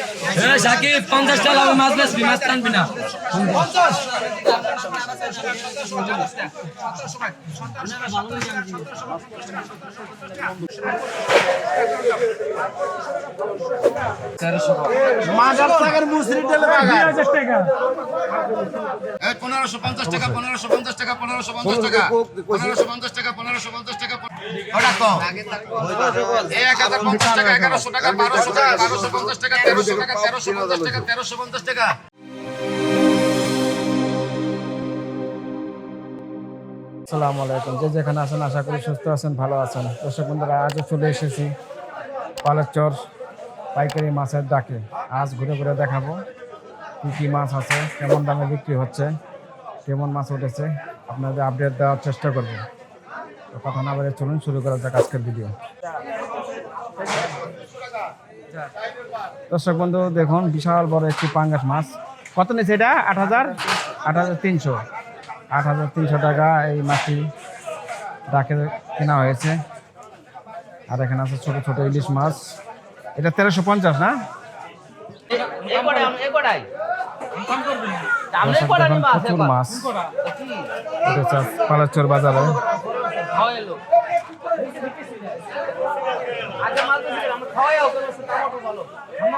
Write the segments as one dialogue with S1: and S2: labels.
S1: Yeah. Shakib পঞ্চাশ টাকা মাছ বেচবি মাছ টানবি না।
S2: পনেরোশো পঞ্চাশ টাকা পনেরোশো পঞ্চাশ টাকা পনেরোশো পঞ্চাশ টাকা পনেরোশো পঞ্চাশ টাকা পনেরোশো পঞ্চাশ টাকা এক হাজার পঞ্চাশ টাকা এগারোশো টাকা বারোশো টাকা বারোশো পঞ্চাশ টাকা তেরোশো টাকা তেরোশো তেরোশো পঞ্চাশ টাকা।
S3: আসসালামু আলাইকুম। যে যেখানে আছেন আশা করি সুস্থ আছেন ভালো আছেন। দর্শক বন্ধুরা আজও চলে এসেছি পালেরচর পাইকারি মাছের ডাকে। আজ ঘুরে ঘুরে দেখাবো কী কী মাছ আছে কেমন দামে বিক্রি হচ্ছে কেমন মাছ উঠেছে। আপনাদের আপডেট দেওয়ার চেষ্টা করব। তো কথা না বলে চলুন শুরু করা যাক আজকের ভিডিও দর্শক বন্ধু, দেখুন, বিশাল বড় একটি পাঙ্গাস মাছ। কত নিচ্ছে এটা? আট হাজার? আট হাজার তিনশো। আট হাজার তিনশো টাকা এই মাছটি ডাকে কেনা হয়েছে। আর এখানে আছে ছোট ছোট ইলিশ মাছ। এটা তেরোশো পঞ্চাশ, না? প্রচুর মাছ। পালাচর বাজারে।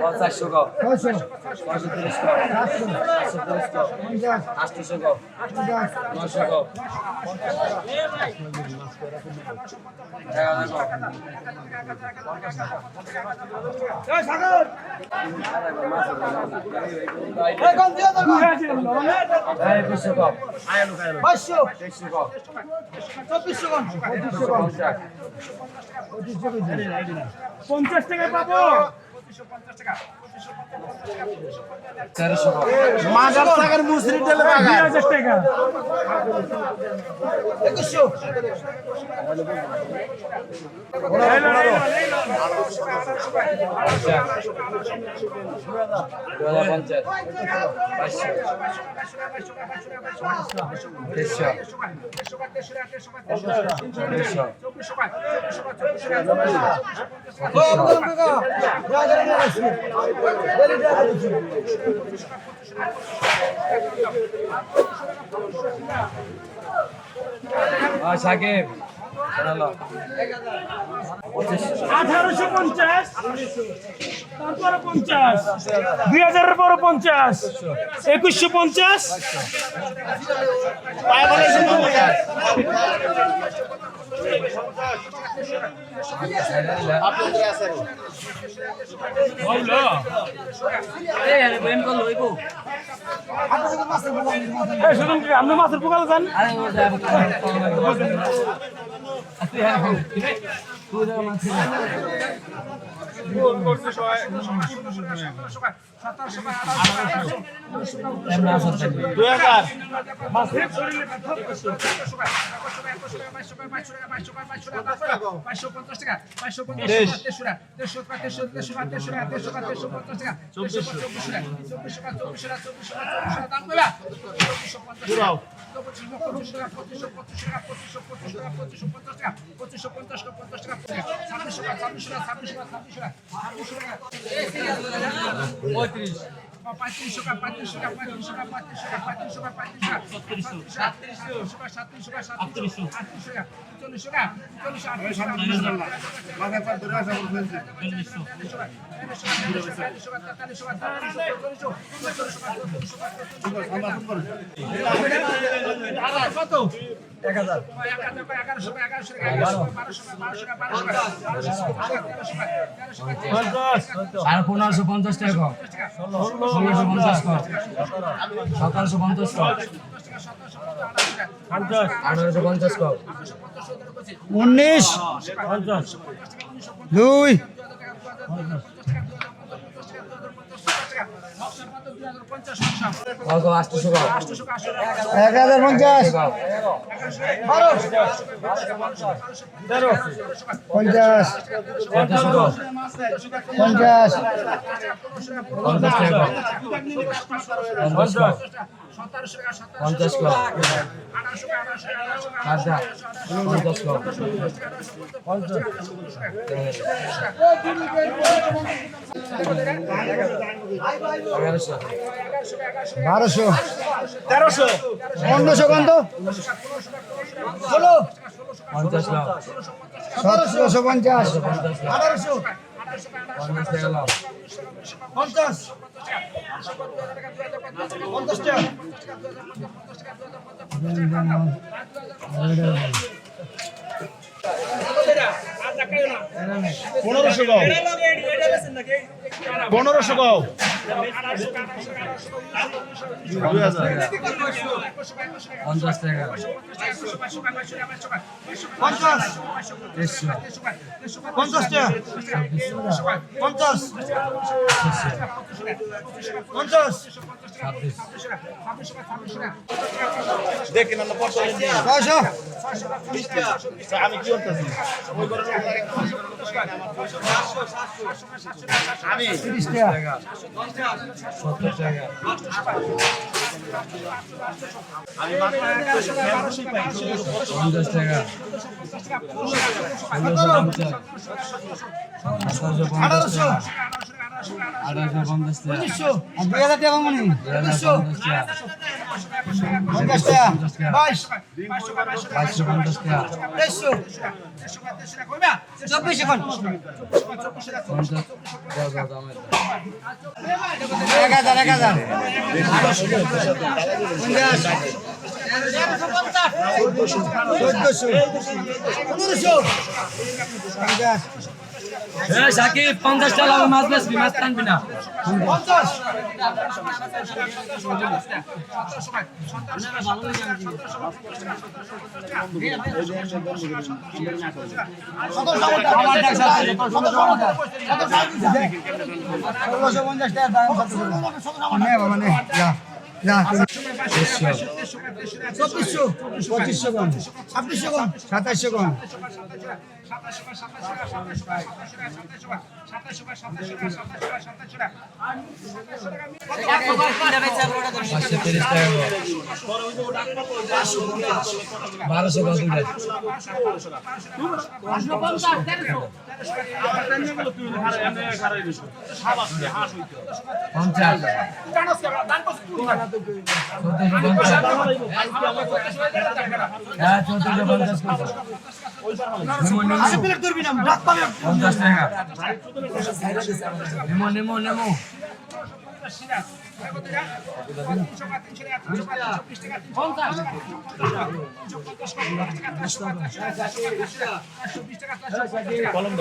S1: পঞ্চাশশো গো। তিরিশ গো। তিরিশ গো। আটশোশো গো। নশো গো। পঞ্চাশ
S4: টাকা পাবো। মাজার টাকার মুসরি বাগান। টাকা।
S1: দু হাজার পঞ্চাশ বাইশশো তেইশশো চব্বিশশো আর সাকিব
S4: আঠারোশো পঞ্চাশ তারপরে পঞ্চাশ দুই হাজারের পরে পঞ্চাশ একুশশো পঞ্চাশ আপনি মাছের পোকাল যান। দুই
S1: পঁয়ত্রিশ
S5: পঁয়ত্রিশশো টাকা পঁয়ত্রিশশো টাকা পঁয়ত্রিশশো টাকা পঁয়ত্রিশশো টাকা পঁয়ত্রিশশো টাকা পঁয়ত্রিশশো টাকা ছত্রিশশো সাতত্রিশশো টাকা সাতত্রিশশো টাকা সাতত্রিশশো টাকা আটত্রিশশো টাকা চল্লিশশো টাকা চল্লিশশো আটত্রিশশো কত এক হাজার এগারোশো এগারোশো এগারোশো বারোশো বারোশো বারোশো
S1: আর পনেরোশো পঞ্চাশ টাকা ষোলোশো পঞ্চাশ সতেরোশো পঞ্চাশ আঠারোশো পঞ্চাশ
S4: উনিশ। দুই।
S1: এক হাজার পঞ্চাশ। পঞ্চাশ। পঞ্চাশ। পঞ্চাশ পঞ্চাশ পঞ্চাশ পঞ্চাশ বারোশো
S4: তেরোশো
S1: পনেরোশো কত ষোলো
S4: পঞ্চাশ
S1: সতেরোশো পঞ্চাশ আঠারোশো
S4: পঞ্চাশ
S1: পঞ্চাশ। পঞ্চাশ টাকা।
S4: পনেরোশো গাও পনেরোশো গাও
S1: পঞ্চাশ টাকা।
S5: পঞ্চাশ
S1: পঞ্চাশ টাকা। পঞ্চাশ। পঞ্চাশ।
S4: দেখেন আমি কি করতেছি আমি
S1: পঞ্চাশ টাকা আঠারোশো আঠারোশো। পঞ্চাশ টাকা
S6: দুই হাজার টাকা মানে
S1: পঞ্চাশ টাকা
S6: বাইশ দেড়শো চব্বিশ এখন এক হাজার এক হাজার পঞ্চাশ
S1: চোদ্দশো। পনেরোশো। পঞ্চাশ হ্যাঁ
S4: সাকিব পঞ্চাশ টাকা মাছ বেসবি মাছ টানবি না।
S1: পঞ্চাশ টাকা
S4: বারোশো
S1: পঞ্চাশ। চোদ্দশো পঞ্চাশ। পঞ্চাশ টাকা নেমো নেমো কলম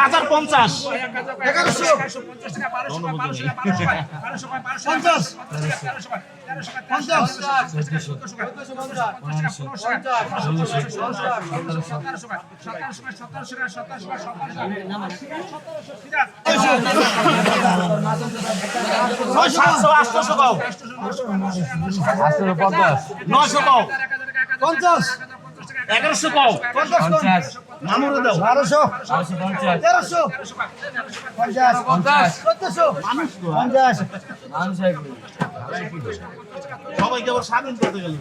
S4: হাজার পঞ্চাশ।
S5: এগারোশো। পঞ্চাশ
S1: পঞ্চাশ
S4: সাতশো
S1: আটশো
S4: দাও নশো
S1: পঞ্চাশ।
S4: এগারোশো গাও
S1: পঞ্চাশ।
S4: মামুরে দাও।
S1: বারোশো।
S3: বারোশো পঞ্চাশ।
S1: তেরোশো। পঞ্চাশ।
S3: পঞ্চাশ।
S1: চোদ্দশো। পঞ্চাশ।
S3: মানুষ
S4: সবাইকে আবার স্বাধীন করতে গেলি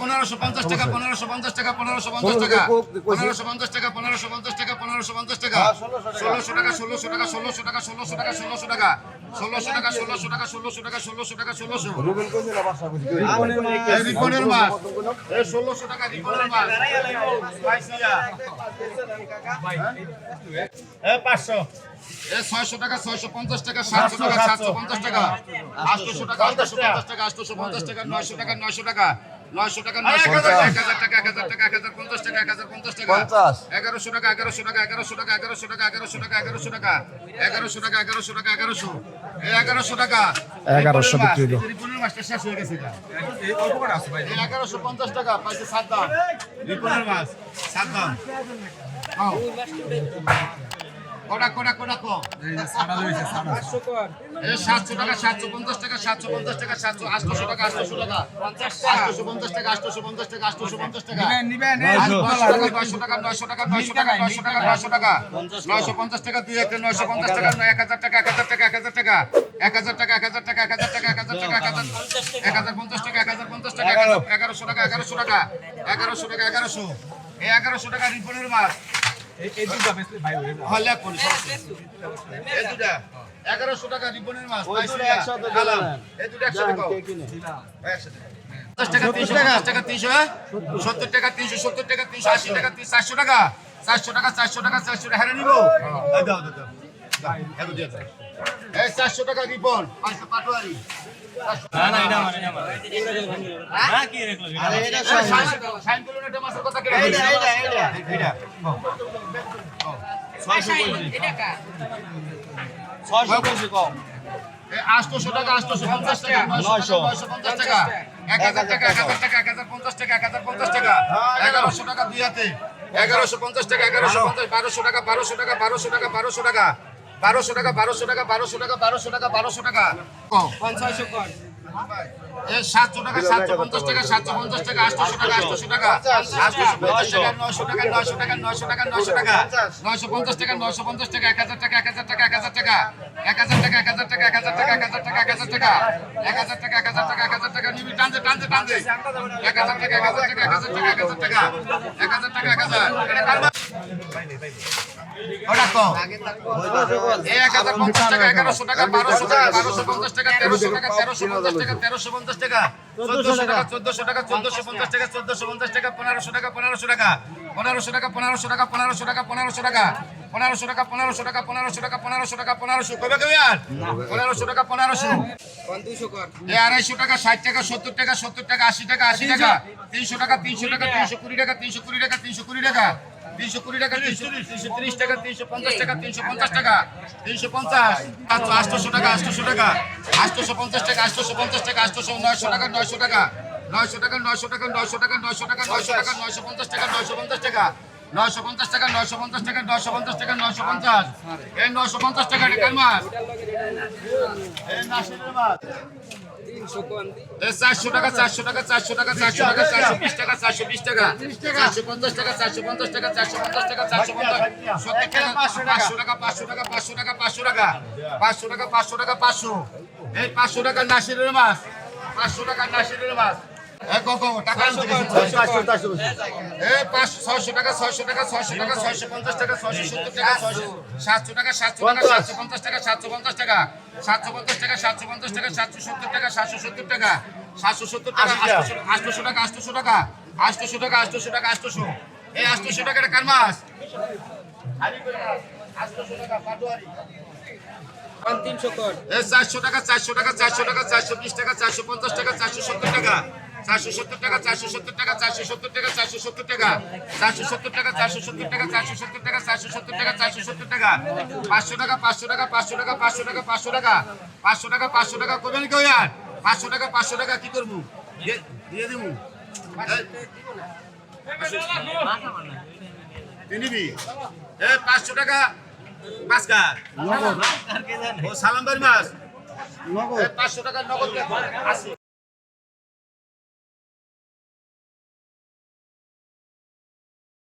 S2: পনেরোশো পঞ্চাশ টাকা পনেরোশো পঞ্চাশ টাকা পনেরোশো পঞ্চাশ টাকা। পনেরোশো পঞ্চাশ টাকা পনেরোশো পঞ্চাশ টাকা পনেরোশো পঞ্চাশ টাকা। ষোলোশো টাকা। ষোলোশো টাকা ষোলোশো টাকা ষোলোশো টাকা ষোলোশো টাকা ষোলোশো টাকা। ষোলোশো টাকা ষোলোশো টাকা ষোলোশো টাকা ষোলোশো রিপনের মাছ ষোলোশো টাকা রিপনের মাছ
S4: পাঁচশো
S2: এই ছয়শো টাকা ছয়শো পঞ্চাশ টাকা সাতশো টাকা সাতশো পঞ্চাশ টাকা আটশোশো টাকা আটশোশো পঞ্চাশ টাকা আটশোশো পঞ্চাশ টাকা নয়শো টাকা নয়শো টাকা নয়শো টাকা নয়শো টাকা এক হাজার টাকা এক হাজার টাকা এক হাজার পঞ্চাশ টাকা এক হাজার পঞ্চাশ টাকা এগারোশো টাকা এগারোশো টাকা এগারোশো টাকা এগারোশো টাকা এগারোশো টাকা এগারোশো টাকা এগারোশো টাকা এগারোশো টাকা এগারোশো এগারোশো টাকা
S3: এগারোশো বিক্রি হলো।
S2: রিপনের মাছটা শেষ হয়ে গেছে এটা। এগারোশো পঞ্চাশ টাকা পাইছে সাত দাম রিপনের মাছ সাত দাম। কটা কটা কটা কো সাতশো টাকা সাতশো পঞ্চাশ টাকা সাতশো পঞ্চাশ টাকা সাতশো আটশোশো টাকা আটশোশো টাকা আটশোশো পঞ্চাশ টাকা আটশোশো পঞ্চাশ টাকা আটশোশো পঞ্চাশ টাকা নয়শো টাকা নয়শো টাকা নয়শো টাকা নয়শো টাকা নয়শো টাকা নয়শো পঞ্চাশ টাকা দুই একটা নয়শো পঞ্চাশ টাকা নয় এক হাজার টাকা এক হাজার টাকা এক হাজার টাকা এক হাজার টাকা এক হাজার টাকা এক হাজার টাকা এক হাজার টাকা এক হাজার এক হাজার পঞ্চাশ টাকা এক হাজার পঞ্চাশ টাকা এগারোশো টাকা এগারোশো টাকা এগারোশো টাকা এগারোশো এই এগারোশো টাকা রিপনের মাছ এগারোশো টাকা রিপনের মাছ এই দুটা একশো টাকা পঞ্চাশ টাকা তিনশো পঞ্চাশ টাকা তিনশো হ্যাঁ? সত্তর। টাকা তিনশো সত্তর টাকা তিনশো আশি টাকা তিন চারশো টাকা। চারশো টাকা চারশো টাকা চারশো টাকা হ্যাঁ নিবো। দাও, দাও, দাও। এই চারশো টাকা রিপন পাঁচশো পাটোয়ারি। পঞ্চাশ নয়শো পঞ্চাশ এক হাজার টাকা এক হাজার টাকা এক হাজার পঞ্চাশ টাকা এক হাজার পঞ্চাশ টাকা। এগারোশো টাকা দুই হাতে। এগারোশো পঞ্চাশ টাকা এগারোশো পঞ্চাশ বারোশো টাকা বারোশো টাকা বারোশো টাকা বারোশো টাকা। বারোশো টাকা বারোশো টাকা বারোশো টাকা বারোশো টাকা বারোশো টাকা। এই সাতশো টাকা সাতশো পঞ্চাশ টাকা সাতশো পঞ্চাশ টাকা আটশোশো টাকা আটশোশো টাকা পঞ্চাশ টাকা নয়শো টাকা নয়শো টাকা নয়শো টাকা নয়শো টাকা নয়শো পঞ্চাশ টাকা নয়শো পঞ্চাশ টাকা এক হাজার টাকা এক হাজার টাকা এক হাজার টাকা এক হাজার টাকা এক হাজার টাকা এক হাজার টাকা এক হাজার টাকা এক হাজার টাকা এক হাজার টাকা এক হাজার টাকা এক হাজার টাকা নিবি টানছে টানছে টানছে এক হাজার টাকা এক হাজার টাকা এক হাজার টাকা এক হাজার টাকা এক হাজার টাকা এক হাজার ওটা কম এক হাজার পঞ্চাশ টাকা এগারোশো টাকা বারোশো টাকা বারোশো পঞ্চাশ টাকা তেরোশো টাকা তেরোশো পঞ্চাশ টাকা তেরোশো পঞ্চাশ টাকা চোদ্দশো টাকা চোদ্দশো টাকা চোদ্দশো পঞ্চাশ টাকা চোদ্দশো পঞ্চাশ টাকা পনেরোশো টাকা পনেরোশো টাকা পনেরোশো টাকা পনেরোশো টাকা পনেরোশো টাকা পনেরোশো টাকা পনেরোশো টাকা পনেরোশো টাকা পনেরোশো টাকা পনেরোশো টাকা পনেরোশো কবে কবে আর পনেরোশো টাকা পনেরোশো আড়াইশো টাকা ষাট টাকা সত্তর টাকা সত্তর টাকা আশি টাকা আশি টাকা তিনশো টাকা তিনশো টাকা তিনশো কুড়ি টাকা তিনশো কুড়ি টাকা তিনশো কুড়ি টাকা তিনশো কুড়ি টাকা তিনশো তিনশো তিরিশ টাকা তিনশো পঞ্চাশ টাকা তিনশো পঞ্চাশ টাকা তিনশো পঞ্চাশ আটশো টাকা আটশোশো টাকা আটশোশো পঞ্চাশ টাকা আটশোশো পঞ্চাশ টাকা আটশোশো নয়শো টাকা নয়শো টাকা নয়শো টাকা নয়শো টাকা নয়শো টাকা নয়শো টাকা নয়শো টাকা নয়শো পঞ্চাশ টাকা নয়শো পঞ্চাশ টাকা নয়শো পঞ্চাশ টাকা নয়শো পঞ্চাশ টাকা নয়শো পঞ্চাশ টাকা নয়শো পঞ্চাশ এই নয়শো পঞ্চাশ টাকা টাকার মাছ এই মাছ এই চারশো টাকা চারশো টাকা চারশো টাকা চারশো টাকা চারশো বিশ টাকা চারশো বিশ টাকা চারশো পঞ্চাশ টাকা চারশো পঞ্চাশ টাকা চারশো পঞ্চাশ টাকা চারশো পঞ্চাশ সত্তর টাকা পাঁচশো টাকা পাঁচশো টাকা পাঁচশো টাকা পাঁচশো টাকা পাঁচশো টাকা পাঁচশো টাকা পাঁচশো। এই পাঁচশো টাকা নাসিরের মাছ পাঁচশো টাকা নাসিরের মাছ। কো টাকা ছয়শো টাকা ছয়শো টাকা ছয়শো টাকা ছয়শো পঞ্চাশ টাকা ছয়শো সত্তর টাকা সাতশো টাকা সাতশো টাকা সাতশো পঞ্চাশ টাকা সাতশো পঞ্চাশ টাকা সাতশো পঞ্চাশ টাকা সাতশো পঞ্চাশ টাকা সাতশো সত্তর টাকা সাতশো সত্তর টাকা সাতশো সত্তর টাকা আটশোশো টাকা। আটশোশো টাকা আটশোশো টাকা আটশোশো টাকা আটশোশো এই আটশোশো টাকাটা কার আটশোশো টাকা পাটোয়ারি চারশো টাকা চারশো টাকা চারশো টাকা চারশো বিশ টাকা চারশো পঞ্চাশ টাকা চারশো সত্তর টাকা। চারশো সত্তর টাকা চারশো সত্তর টাকা চারশো সত্তর টাকা চারশো সত্তর টাকা চারশো সত্তর টাকা চারশো সত্তর টাকা চারশো সত্তর টাকা চারশো সত্তর টাকা চারশো সত্তর টাকা পাঁচশো টাকা পাঁচশো টাকা পাঁচশো টাকা পাঁচশো টাকা পাঁচশো টাকা পাঁচশো টাকা পাঁচশো টাকা করবেন কেউ আর পাঁচশো টাকা পাঁচশো টাকা কি করব দিয়ে- দেবো নিবি এ পাঁচশো টাকা পাঁচ কার ও সালাম মাছ পাঁচশো টাকা নগদ আসি